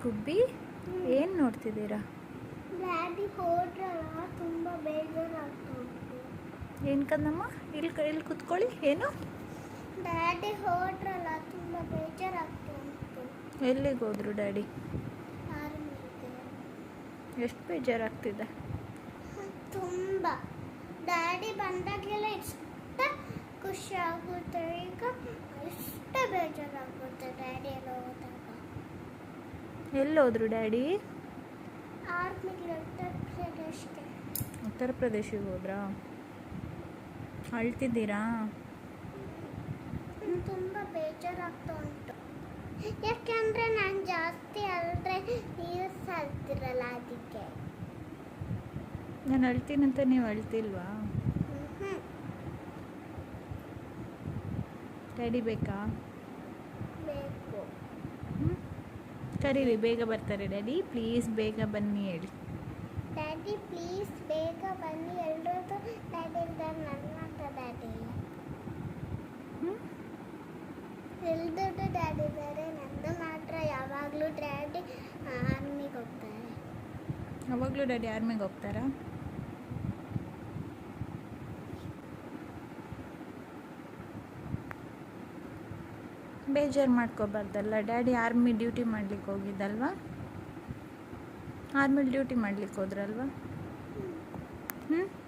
ಗುಬ್ಬಿ ಏನು ನೋಡ್ತಿದ್ದೀರಾ? ಡ್ಯಾಡಿ ಹೋದ್ರಲ್ಲ ತುಂಬ ಏನು ಕಂದಮ್ಮ ಇಲ್ಲಿ ಇಲ್ಲಿ ಕುತ್ಕೊಳ್ಳಿ. ಏನು? ಡ್ಯಾಡಿ ಹೋದ್ರಲ್ಲ ತುಂಬ ಬೇಜಾರಾಗ್ತಾ ಉಂಟು. ಎಲ್ಲಿಗೆ ಹೋದ್ರು ಡ್ಯಾಡಿ? ಎಷ್ಟು ಬೇಜಾರಾಗ್ತಿದೆ? ತುಂಬ. ಡ್ಯಾಡಿ ಬಂದಾಗೆಲ್ಲ ಇಷ್ಟ ಖುಷಿ ಆಗುತ್ತೆ. ಈಗ ಇಷ್ಟ ಬೇಜಾರಾಗುತ್ತೆ ಡ್ಯಾಡಿ ಎಲ್ಲ ಹೋದಾಗ ಎಲ್ಲೋದ್ರು ಡ್ಯಾಡಿ? ಉತ್ತರ ಪ್ರದೇಶಿಗೆ ಉತ್ತರ ಪ್ರದೇಶಕ್ಕೆ ಹೋದ್ರಾ? ಅಳ್ತಿದ್ದೀರಾ? ತುಂಬ ಬೇಜಾರಾಗ್ತಾ ಉಂಟು. ಯಾಕೆಂದ್ರೆ ನಾನು ಜಾಸ್ತಿ ಅಲ್ದ್ರೆ ನೀವು ಸಲ್ತಿರಲ್ಲ ಅದಕ್ಕೆ. ನಾನು ಅಳ್ತೀನಂತ ನೀವು ಅಳ್ತಿಲ್ವಾ. ಡ್ಯಾಡಿ ಬೇಕಾ? ಬೇಕು. ಕರೀರಿ ಬೇಗ ಬರ್ತಾರೆ. ಡ್ಯಾಡಿ ಪ್ಲೀಸ್ ಬೇಗ ಬನ್ನಿ ಹೇಳಿ. ಡ್ಯಾಡಿ ಪ್ಲೀಸ್ ಬೇಗ ಬನ್ನಿ. ಎಲ್ರದ್ದು ಡ್ಯಾಡಿ ಇಲ್ದಾರ ನನ್ನ ಮಾತ್ರ ಡ್ಯಾಡಿ ಇಲ್ಲ ಎಲ್ಲರೂ ಡ್ಯಾಡಿ ಇದ್ದಾರೆ. ನಂದು ಮಾತ್ರ ಯಾವಾಗಲೂ ಡ್ಯಾಡಿ ಆರ್ಮಿಗೆ ಹೋಗ್ತಾರೆ. ಯಾವಾಗಲೂ ಡ್ಯಾಡಿ ಆರ್ಮಿಗೆ ಹೋಗ್ತಾರಾ? ಬೇಜಾರು ಮಾಡ್ಕೋಬಾರ್ದಲ್ಲ. ಡ್ಯಾಡಿ ಆರ್ಮಿ ಡ್ಯೂಟಿ ಮಾಡ್ಲಿಕ್ಕೆ ಹೋಗಿದ್ದಲ್ವಾ? ಆರ್ಮಿ ಡ್ಯೂಟಿ ಮಾಡ್ಲಿಕ್ಕೆ ಹೋದ್ರಲ್ವ? ಹ್ಞೂ